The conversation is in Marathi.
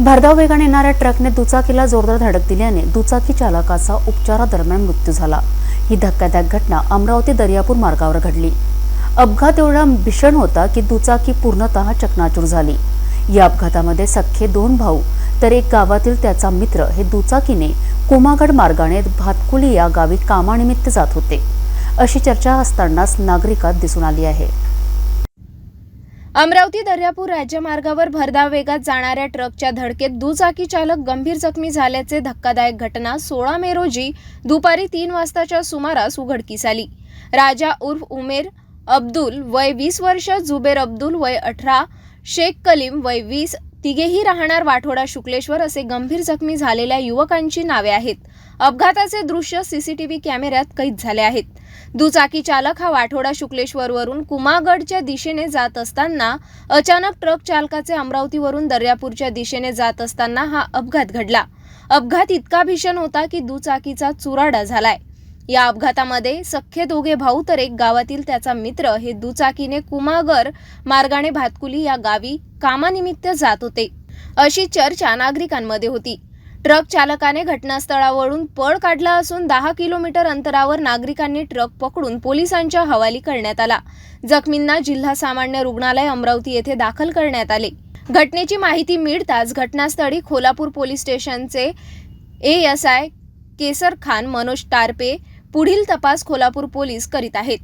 भरधाव वेगाने येणाऱ्या ट्रकने दुचाकीला जोरदार धडक दिल्याने दुचाकी चालकाचा उपचारादरम्यान मृत्यू झाला. ही धक्कादायक घटना अमरावती दर्यापूर मार्गावर घडली. अपघात एवढा भीषण होता की दुचाकी पूर्णतः चकनाचूर झाली. या अपघातामध्ये सख्खे दोन भाऊ तर एक गावातील त्याचा मित्र हे दुचाकीने कुमागड मार्गाने भातकुली या गावी कामानिमित्त जात होते. अशी चर्चा असतानाच नागरिकात दिसून आली आहे. अमरावती दर्यापूर राज्यमार्गावर भरधाव वेगात जाणाऱ्या ट्रकच्या धडकेत दुचाकी चालक गंभीर जखमी झाल्याचे धक्कादायक घटना सोळा मे रोजी दुपारी तीन वाजताच्या सुमारास उघडकीस आली. राजा उर्फ उमेर अब्दुल वय वीस वर्ष जुबेर अब्दुल वय अठरा शेख कलीम वय वीस तिघेही राहणार वाठोडा शुक्लेश्वर असे गंभीर जखमी झालेल्या युवकांची नावे आहेत. अपघाताचे दृश्य सीसीटीव्ही कॅमेऱ्यात कैद झाले आहेत. दुचाकी चालक हा वाठोडा शुक्लेश्वरवरून कुमागडच्या दिशेने जात असताना अचानक ट्रक चालकाचे अमरावतीवरून दर्यापूरच्या दिशेने जात असताना हा अपघात घडला. अपघात इतका भीषण होता की दुचाकीचा चुराडा झालाय. या अपघातामध्ये सख्खे दोघे भाऊ तर एक गावातील त्याचा मित्र. हे दुचाकीने कुमागर मार्गाने भातकुली या गावी कामानिमित्त जात होते. अशी चर्चा नागरिकांमध्ये होती. ट्रक चालकाने घटनास्थळावरून पळ काढला असून दहा किलोमीटर अंतरावर नागरिकांनी ट्रक पकडून पोलिसांच्या हवाली करण्यात आला. जखमींना जिल्हा सामान्य रुग्णालय अमरावती येथे दाखल करण्यात आले. घटनेची माहिती मिळताच घटनास्थळी खोलापूर पोलीस स्टेशनचे A S I Kesar Khan Manoj Tarpe पुढील तपास खोलापूर पोलीस करीत आहेत.